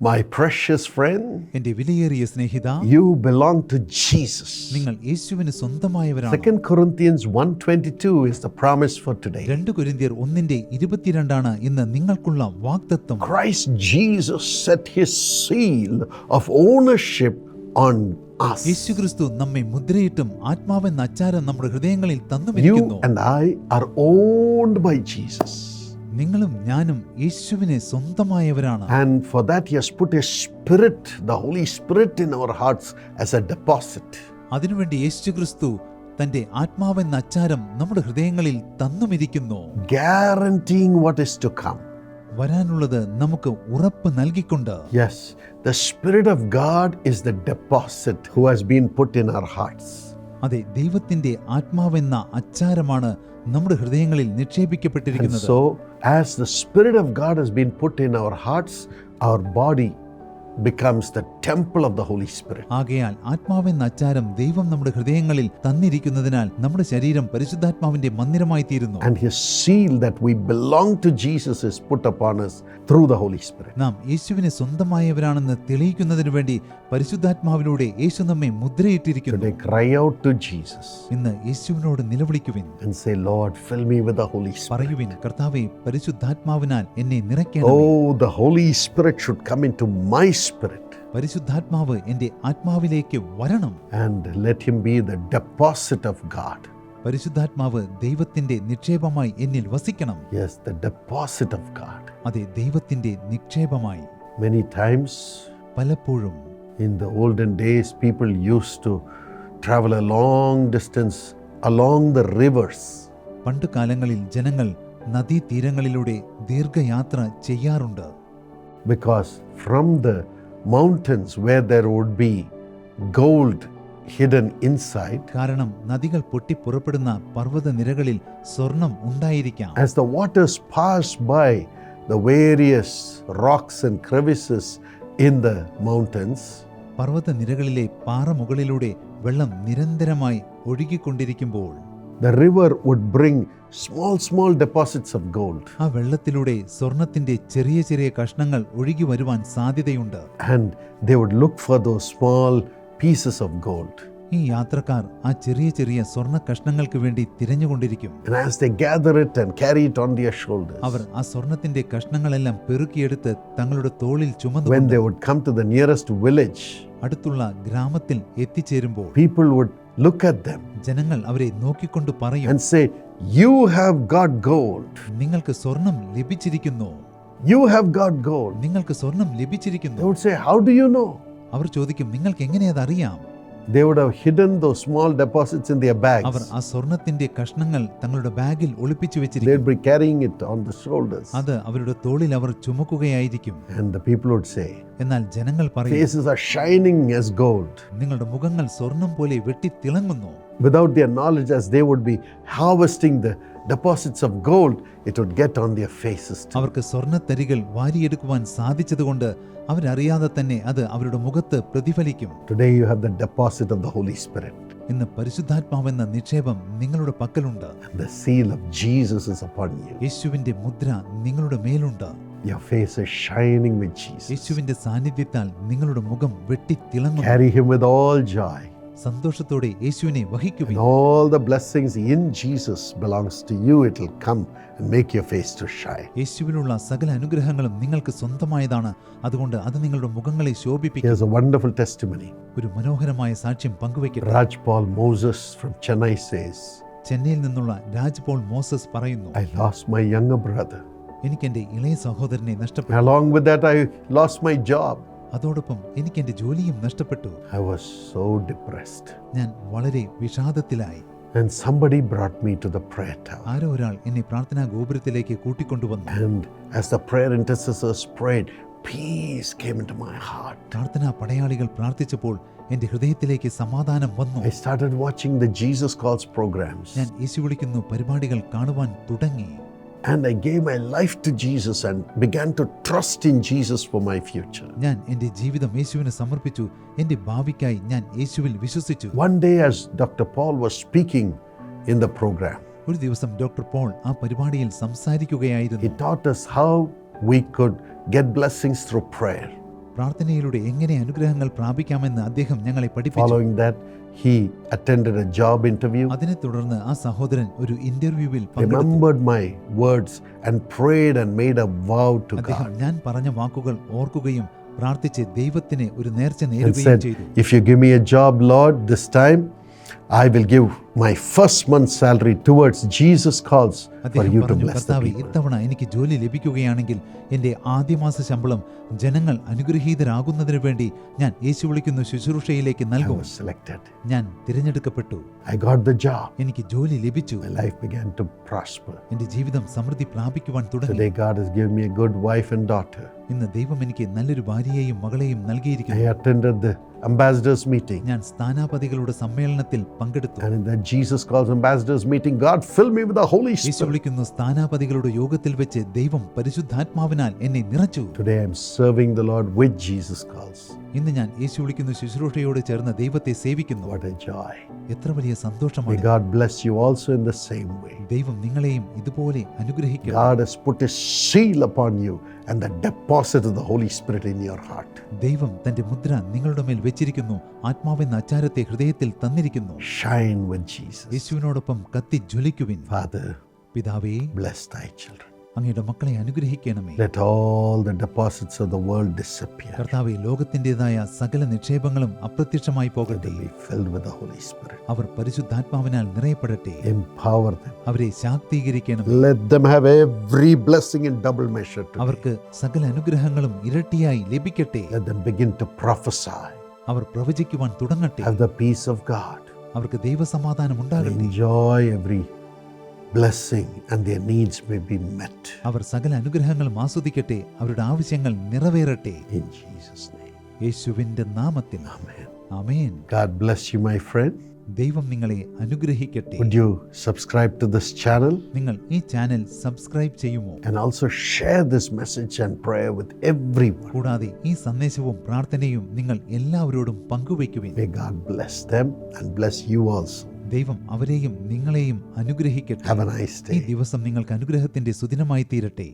My precious friend, എന്റെ വിലയേറിയ സ്നേഹിത you belong to Jesus. നിങ്ങൾ യേശുവിന് സ്വന്തമായവരാണ് Second Corinthians 1:22 is the promise for today. രണ്ട് കുരിന്തിയർ ഒന്നിന്റെ ഇരുപത്തിരണ്ടാണ് ഇന്ന് നിങ്ങൾക്കുള്ള വാഗ്ദത്വം Christ Jesus set his seal of ownership on us. യേശുക്രിസ്തു നമ്മെ മുദ്രയിട്ടും ആത്മാവെന്ന അച്ചാരം നമ്മുടെ ഹൃദയങ്ങളിൽ തന്നുമിരിക്കുന്നു You and I are owned by Jesus. നിങ്ങളും ഞാനും യേശുവിനെ സ്വന്തമായവരാണ്. And for that you put a Spirit the Holy Spirit in our hearts as a deposit അതിനുവേണ്ടി യേശുക്രിസ്തു തന്റെ ആത്മാവെന്ന അച്ചാരം നമ്മുടെ ഹൃദയങ്ങളിൽ തന്നുമിരിക്കുന്നു. Guaranteeing what is to come വരാനുള്ളത് നമുക്ക് ഉറപ്പ് നൽകിക്കൊണ്ട്. Yes the Spirit of God is the deposit who has been put in our hearts അതെ ദൈവത്തിന്റെ ആത്മാവെന്ന അച്ചാരമാണ് നമ്മുടെ ഹൃദയങ്ങളിൽ നിക്ഷേപിക്കപ്പെട്ടിരിക്കുന്നത്. So as the Spirit of God has been put in our hearts, our body becomes the temple of the Holy Spirit. ആകയാൽ ആത്മാവെന്ന അച്ചാരം ദൈവം നമ്മുടെ ഹൃദയങ്ങളിൽ തന്നിരിക്കുന്നതിനാൽ നമ്മുടെ ശരീരം പരിശുദ്ധാത്മാവിന്റെ മന്ദിരമായി തീരുന്നു And His seal that we belong to Jesus is put upon us through the Holy Spirit. നാം യേശുവിനെ സ്വന്തമായവരാണെന്ന് തെളിയിക്കുന്നതിനു വേണ്ടി പരിശുദ്ധാത്മാവിലൂടെ യേശു നമ്മെ മുദ്രയിട്ടിരിക്കുന്നു Today, cry out to Jesus ഇന്ന് യേശുവിനോട് നിലവിളിക്കുവിൻ and say, Lord, fill me with the Holy Spirit. പറയുവിൻ കർത്താവേ പരിശുദ്ധാത്മാവിനാൽ എന്നെ നിറയ്ക്കണമേ. Oh, the Holy Spirit should come into my spirit പരിശുദ്ധാത്മാവ് എന്റെ ആത്മാവിലേക്ക് വരണം and let Him be the deposit of God. പരിശുദ്ധാത്മാവ് ദൈവത്തിന്റെ നിക്ഷേപമായി എന്നിൽ വസിക്കണം Yes, the deposit of God. അതെ ദൈവത്തിന്റെ നിക്ഷേപമായി Many times പലപ്പോഴും in the olden days, people used to travel a long distance along the rivers പണ്ട് കാലങ്ങളിൽ ജനങ്ങൾ നദീതീരങ്ങളിലൂടെ ദീർഘയാത്ര ചെയ്യാറുണ്ട് because from the mountains where there would be gold hidden inside, കാരണം നദികൾ പൊട്ടിപ്പുറപ്പെടുന്ന പർവത നിരകളിൽ സ്വർണം ഉണ്ടായിരിക്കാം as the waters pass by the various rocks and crevices in the mountains, പർവതനിരകളിലെ പാറമുകളിലൂടെ വെള്ളം നിരന്തരമായി ഒഴുകിക്കൊണ്ടിരിക്കുമ്പോൾ the river would bring small, small deposits of gold. ആ വെള്ളത്തിലൂടെ സ്വർണത്തിന്റെ ചെറിയ ചെറിയ കഷ്ണങ്ങൾ ഒഴുകി വരുവാൻ സാധ്യതയുണ്ട് And they would look for those small pieces of gold. ഈ യാത്രക്കാർ ആ ചെറിയ ചെറിയ സ്വർണ്ണ കഷ്ണങ്ങൾക്ക് വേണ്ടി തിരഞ്ഞുകൊണ്ടിരിക്കും And as they gather it and carry it on their shoulders, അവർ ആ സ്വർണത്തിന്റെ കഷ്ണങ്ങളെല്ലാം പെറുക്കിയെടുത്ത് തങ്ങളുടെ തോളിൽ when ചുമന്നു they would come to the nearest village, അടുത്തുള്ള ഗ്രാമത്തിൽ എത്തിച്ചേരുമ്പോൾ people would look at them ജനങ്ങൾ അവരെ നോക്കിക്കൊണ്ട് പറയും and say, You have got gold. നിങ്ങൾക്ക് സ്വർണം ലഭിച്ചിരിക്കുന്നു You have got gold. നിങ്ങൾക്ക് സ്വർണം They ലഭിച്ചിരിക്കുന്നു would say, How do you know? അവർ ചോദിക്കും നിങ്ങൾക്ക് എങ്ങനെ അതറിയാം They would have hidden those small deposits in their our bags. ആ സ്വർണത്തിന്റെ കഷ്ണങ്ങൾ തങ്ങളുടെ ബാഗിൽ ഒളിപ്പിച്ചു വെച്ചിരിക്കും They'd be carrying it on the shoulders. അത് അവരുടെ തോളിൽ അവർ ചുമക്കുകയായിരിക്കും And the people would say, എന്നാൽ ജനങ്ങൾ പറയും Faces are shining as gold. നിങ്ങളുടെ മുഖങ്ങൾ സ്വർണം പോലെ വെട്ടിത്തിളങ്ങുന്നു Without their knowledge, as they would be harvesting the deposits of gold, it would get on their faces. too. അവർക്ക് സ്വർണത്തരികൾ വാരിയെടുക്കുവാൻ സാധിച്ചതുകൊണ്ട് അവരറിയാതെ തന്നെ അത് അവരുടെ മുഖത്ത് പ്രതിഫലിക്കും Today, you have the deposit of the Holy Spirit. ഇന്ന് പരിശുദ്ധാത്മാവെന്ന നിക്ഷേപം നിങ്ങളുടെ പക്കലുണ്ട് the seal of Jesus is upon you. യേശുവിന്റെ മുദ്ര നിങ്ങളുടെ മേലുണ്ട് Your face is shining with Jesus. യേശുവിന്റെ സാന്നിധ്യത്താൽ നിങ്ങളുടെ മുഖം വെട്ടിത്തിളങ്ങുന്നു Carry him with all joy. സന്തോഷത്തോടെ യേശുവിനെ വഹിക്കുവിൻ. All the blessings in Jesus belongs to you it will come make your face to shine യേശുവിനുള്ള സകല അനുഗ്രഹങ്ങളും നിങ്ങൾക്ക് സ്വന്തമായതാണ്. അതുകൊണ്ട് അത് നിങ്ങളുടെ മുഖങ്ങളെ ശോഭിപ്പിക്കും. ഹാസ് എ വണ്ടർഫുൾ ടെസ്റ്റിമണി ഒരു മനോഹരമായ സാക്ഷ്യം പങ്കുവെക്കുന്നു Paul Moses from Chennai says ചെന്നൈയിൽ നിന്നുള്ള രാജ് പോൾ മോസസ് പറയുന്നു I lose my young brother എനിക്ക് എന്റെ ഇളയ സഹോദരനെ നഷ്ടപ്പെട്ടു. Along with that I lose my job അതോടൊപ്പം എനിക്ക് എന്റെ ജോലിയും നഷ്ടപ്പെട്ടു ഐ വാസ് സോ ഡിപ്രസ്ഡ് ഞാൻ വളരെ വിഷാദത്തിലായി And somebody brought me to the prayer tower. ആരോ ഒരാൾ എന്നെ പ്രാർത്ഥനാ ഗോപുരത്തിലേക്ക് കൂട്ടിക്കൊണ്ടുവന്നു And as the prayer intercessors prayed, peace came into my heart. പ്രാർത്ഥനാ പടയാളികൾ പ്രാർത്ഥിച്ചപ്പോൾ എന്റെ ഹൃദയത്തിലേക്ക് സമാധാനം വന്നു I started watching the Jesus Calls programs. ഞാൻ യേശു വിളിക്കുന്നു പരിപാടികൾ കാണുവാൻ തുടങ്ങി And I gave my life to Jesus and began to trust in Jesus for my future. ഞാൻ എന്റെ ജീവിതം യേശുവിന് സമർപ്പിച്ചു എന്റെ ഭാവിക്കായി ഞാൻ യേശുവിൽ വിശ്വസിച്ചു One day, as Dr. Paul was speaking in the program, ഒരു ദിവസം ഡോക്ടർ പോൾ ആ പരിപാടിയിൽ he സംസാരിക്കുകയായിരുന്നു taught us how we could get blessings through prayer. പ്രാർത്ഥനയിലൂടെ എങ്ങനെ അനുഗ്രഹങ്ങൾ പ്രാപിക്കാമെന്ന് അദ്ദേഹം ഞങ്ങളെ പഠിപ്പിച്ചു Following that, he attended a job interview, അതിനെ തുടർന്ന് ആ സഹോദരൻ ഒരു ഇന്റർവ്യൂവിൽ പങ്കെടുത്തു remembered my words, and prayed and made a vow to അദ്ദേഹം God. ഞാൻ പറഞ്ഞ വാക്കുകൾ ഓർക്കുകയും പ്രാർത്ഥിച്ച് ദൈവത്തിന് ഒരു നേർച്ച And നേരുകയും said, ചെയ്തു If you give me a job, Lord, this time I will give my first month's salary towards Jesus' calls for അദ്ദേഹം you to പറഞ്ഞു bless the കർത്താവ് people. ഇത്തവണ എനിക്ക് ജോലി ലഭിക്കുകയാണെങ്കിൽ എന്റെ ആദ്യ മാസ ശമ്പളം ജനങ്ങൾ അനുഗ്രഹീതരാകുന്നതിന് വേണ്ടി ഞാൻ യേശു വിളിക്കുന്ന ശുശ്രൂഷയിലേക്ക് I നൽകും was selected. ഞാൻ തിരഞ്ഞെടുക്കപ്പെട്ടു I got the job. എനിക്ക് ജോലി ലഭിച്ചു My life began to prosper. എന്റെ ജീവിതം സമൃദ്ധി പ്രാപിക്കുവാൻ തുടങ്ങി Today, God has given me a good wife and daughter. ഇന്ന് ദൈവം എനിക്ക് നല്ലൊരു ഭാര്യയെയും മകളെയും I നൽകിയിരിക്കുന്നു attended the ambassadors' meeting. ഞാൻ സ്ഥാനാപതികളുടെ സമ്മേളനത്തിൽ പങ്കെടുത്തു And in that Jesus calls ambassadors meeting, God filled me with the Holy Yeshu Spirit. വിളിക്കുന്നു സ്ഥാനാപതികളുടെ യോഗത്തിൽ വെച്ച് ദൈവം പരിശുദ്ധാത്മാവിനാൽ എന്നെ നിറച്ചു Today I'm serving the Lord with Jesus calls. ഇന്ന് ഞാൻ യേശു വിളിക്കുന്ന ശുശ്രൂഷയോട് ചേർന്ന് ദൈവത്തെ സേവിക്കുന്നു What a joy. എത്ര വലിയ May സന്തോഷമാണ് God bless you also in the same way. ദൈവം നിങ്ങളെയും ഇതുപോലെ അനുഗ്രഹിക്കും God has put a seal upon you And the deposit of the Holy Spirit in your heart. ദൈവം തന്റെ മുദ്ര നിങ്ങളുടെ മേൽ വെച്ചിരിക്കുന്നു ആത്മാവെന്ന അച്ചാരത്തെ ഹൃദയത്തിൽ തന്നിരിക്കുന്നു Shine with Jesus. യേശുവിനോടൊപ്പം കത്തി ജ്വലിക്കുവിൻ Father, പിതാവേ bless thy children. അങ്ങയുടെ മക്കളെ അനുഗ്രഹിക്കണമേ കർത്താവെ ലോകത്തിന്റെതായ സകല നിക്ഷേപങ്ങളും അപ്രത്യക്ഷമായി പോകട്ടെ. അവർ പരിശുദ്ധാത്മാവിനാൽ നിറയപ്പെടട്ടെ. അവരെ ശാക്തീകരിക്കണം അവർക്ക് സകല അനുഗ്രഹങ്ങളും ഇരട്ടിയായി ലഭിക്കട്ടെ. അവർ പ്രവചിക്കുവാൻ തുടങ്ങട്ടെ. അവർക്ക് ദൈവസമാധാനം ഉണ്ടാകട്ടെ blessing and their needs may be met. അവർ സകല അനുഗ്രഹങ്ങളും ആസ്വദിക്കട്ടെ അവരുടെ ആവശ്യങ്ങൾ നിറവേറട്ടെ ഇൻ ജീസസ് നെയിം യേശുവിന്റെ നാമത്തിൽ ആമേൻ God bless you, my friend. ദൈവം നിങ്ങളെ അനുഗ്രഹിക്കട്ടെ Would you subscribe to this channel നിങ്ങൾ ഈ ചാനൽ സബ്സ്ക്രൈബ് ചെയ്യുമോ and also share this message and prayer with everyone? കൂടാതെ ഈ സന്ദേശവും പ്രാർത്ഥനയും നിങ്ങൾ എല്ലാവരോടും പങ്കുവയ്ക്കുവിൻ May God bless them and bless you also. ദൈവം അവരെയും നിങ്ങളെയും അനുഗ്രഹിക്കട്ടെ. ഈ ദിവസം നിങ്ങൾക്ക് അനുഗ്രഹത്തിന്റെ സുദിനമായി തീരട്ടെ.